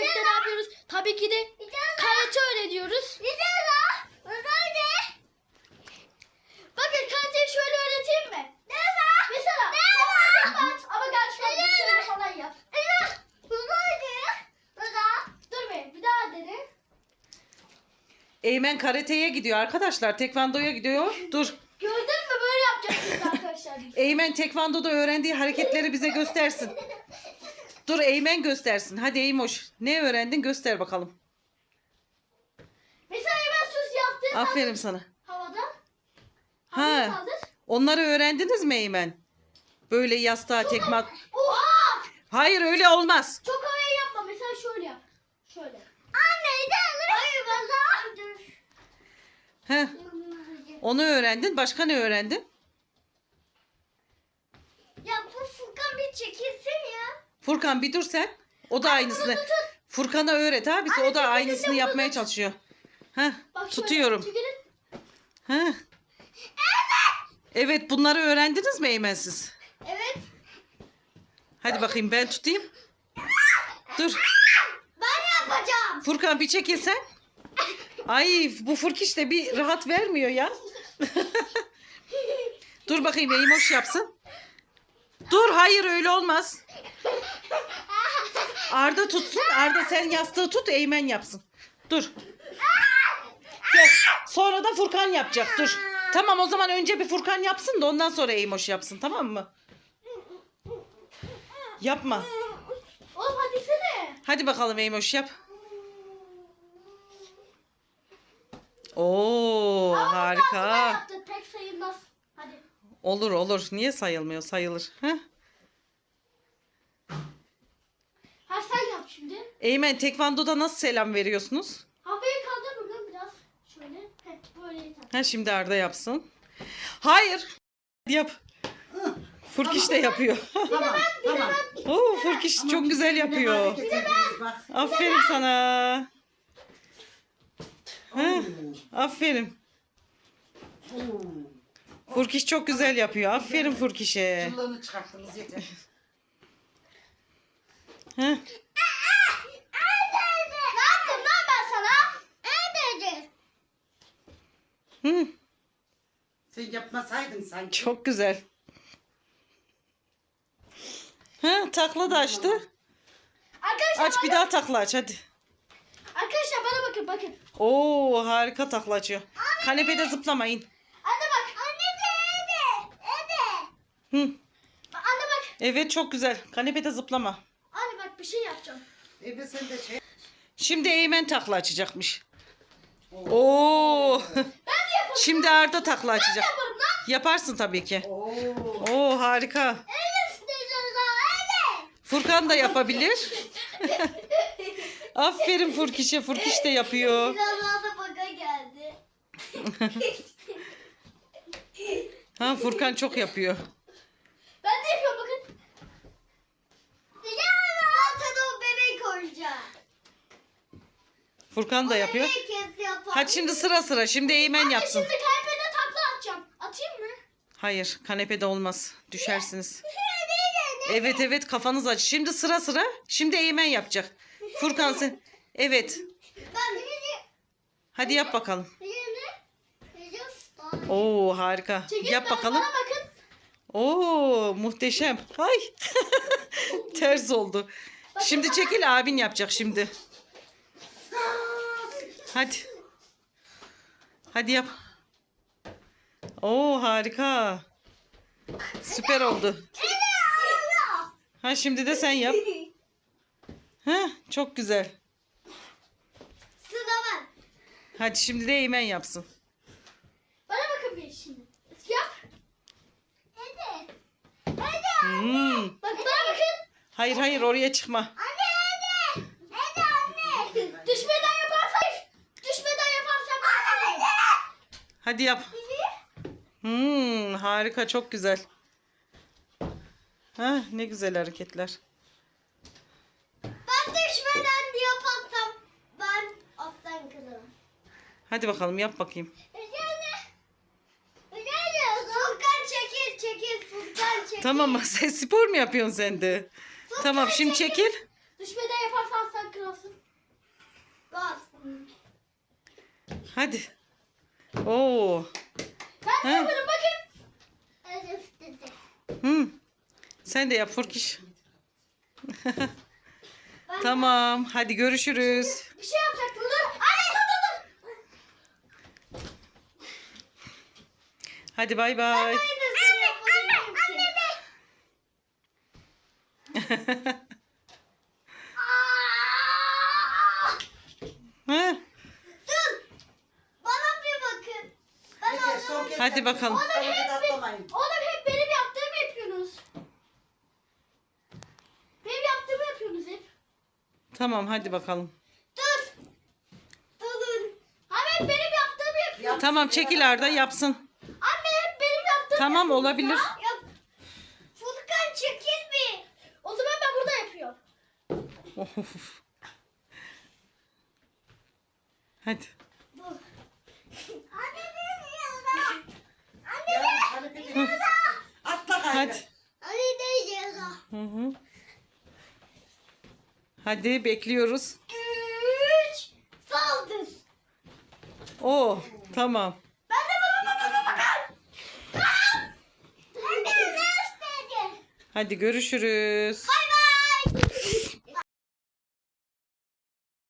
Birlikte ne yapıyoruz? Tabii ki de karate öğreniyoruz. Bakın karateyi şöyle öğreteyim mi? Mesela kolunu aç ama gel şöyle şöyle falan yap. Dur be bir daha dene. Eymen karateye gidiyor arkadaşlar. Tekvandoya gidiyor. Dur. Gördün mü böyle yapacaksınız arkadaşlar. Eymen tekvandoda öğrendiği hareketleri bize göstersin. Dur Eymen göstersin. Hadi Eymoş. Ne öğrendin göster bakalım. Mesela ben sus yaptığım Aferin sana. havada. Ha. Kaldır. Onları öğrendiniz mi Eymen? Böyle yastığa tekme at- Oha! Hayır öyle olmaz. Çok havaya yapma. Mesela şöyle yap. Şöyle. Anne de Hayır valla. Dur. Heh. Onu öğrendin. Başka ne öğrendin? Ya bu Furkan bir çekilsin ya. Furkan bir dur sen. O da aynısını. Furkan'a öğret abisi. O da aynısını yapmaya çalışıyor. Heh. Bak şöyle, Tutuyorum. çekilin. Heh. Evet bunları öğrendiniz mi Eymen siz? Evet. Hadi bakayım ben tutayım. Dur. Ben yapacağım. Furkan bir çekilsen. Ay bu Furkiş de bir rahat vermiyor ya. Dur bakayım Eymoş yapsın. Dur hayır öyle olmaz. Arda tutsun. Arda sen yastığı tut Eymen yapsın. Dur. Gel. Sonra da Furkan yapacak. Dur. Tamam o zaman önce bir Furkan yapsın da ondan sonra Eymoş yapsın tamam mı? Yapma. Oğlum hadi sene. Hadi bakalım Eymoş yap. Oo harika. Yaptı, pek sayılmaz. Hadi. Olur olur. Niye sayılmıyor? Sayılır. Heh. Ha sen yap şimdi. Eymen tekvandoda nasıl selam veriyorsunuz? Havayı kaldır buradan biraz. Şöyle. Heh, böyle yeter. Ha şimdi Arda yapsın. Hayır. Yap. Furkiş de yapıyor. Tamam, tamam. Oo Furkiş çok güzel yapıyor. Hareketlerimiz bak. Aferin sana. Heh, aferin. Oo. Furkiş çok güzel yapıyor. Aferin Furkiş'e. Çullığını çıkarttınız yeter. Heh. Ne yaptım lan ben sana? Evet. Hı, Sen yapmasaydın sanki. çok güzel. Ha, takla da açtı. Arkadaşlar Aç bir bana, daha takla aç hadi. arkadaşlar bana bakın bakın. Oo harika takla açıyor. Kanepede zıplamayın. Anne bak. Anne de evet. Evet. Hı. Anne bak. Evet çok güzel. Kanepede zıplama. Anne bak bir şey yapacağım. Ebe sen de şey. Şimdi Eymen takla açacakmış. Oo. Ben de yaparım. Şimdi Arda takla açacak. Yaparım lan. Yaparsın tabii ki. Oo. Oo harika. Evet. Evet. Furkan da yapabilir. Aferin Furkiş'e. Furkiş de yapıyor. Biraz daha da baka geldi. Ha Furkan çok yapıyor. Ben de yapıyorum bakın. Ya zaten o bebek oyuncağı. Furkan da yapıyor. Herkes yapar. Hadi şimdi sıra sıra. Şimdi Eymen Anne yapsın. şimdi kalbine takla atacağım. Atayım mı? Hayır kanepede olmaz. Düşersiniz. Evet evet kafanız aç. Şimdi sıra sıra. Şimdi Eymen yapacak. Furkan sen. Evet. Hadi yap bakalım. Oo harika. Yap bakalım. Oo muhteşem. Ay. Ters oldu. Şimdi çekil abin yapacak şimdi. Hadi. Hadi yap. Oo harika. Süper oldu. Ha şimdi de sen yap. Ha çok güzel. Sıra. Hadi şimdi de Eymen yapsın. Bana bakın bir şimdi. Yap. Hadi. Hadi. Hmm. Bak bana bakın. Hayır hayır oraya çıkma. Anne hadi. Hadi anne. Düşmeden yaparsak. Düşmeden yaparsak. Anne. Hadi yap. Hmm, harika çok güzel. Ha, ne güzel hareketler. Ben düşmeden diye patlam. Ben alttan kırılırım. Hadi bakalım yap bakayım. Sultan çekil çekil çekil. Tamam sen spor mu yapıyorsun sen de? Sultan tamam şimdi çekil. Düşmeden yaparsan sen kırılsın. Bas. Hadi. Oo. Yaparım bakın. Hı. Sen de yap Furkiş. tamam. Hadi görüşürüz. Bir şey yapacaktım dur. Anne dur dur dur. Hadi bay bay. Anne anne anne be. Aa! Hı. Dur. Bana bir bakın. Ben Yeter son anlamadım. kez. Hadi bakalım. Oğlum hep, atlamayın. oğlum hep benim yaptığımı yapıyorsunuz. Benim yaptığımı yapıyorsunuz hep. Tamam hadi bakalım. Dur. Durun. Abi hep benim yaptığımı yapıyorsunuz. Yap. Tamam çekil Arda yapsın. Anne hep benim yaptığımı Tamam, yapıyorsunuz olabilir. ya. Yap. Furkan çekil bir. O zaman ben burada yapıyorum. Of. Hadi. Dur. Anne benim yanımda. Anne Ya, hadi bir de- Atla gayrı. Hadi. Hı hı. Hadi bekliyoruz. Üç. Saldır. Oo tamam. Ben de bana bana bakar. Hadi görüşürüz. Bay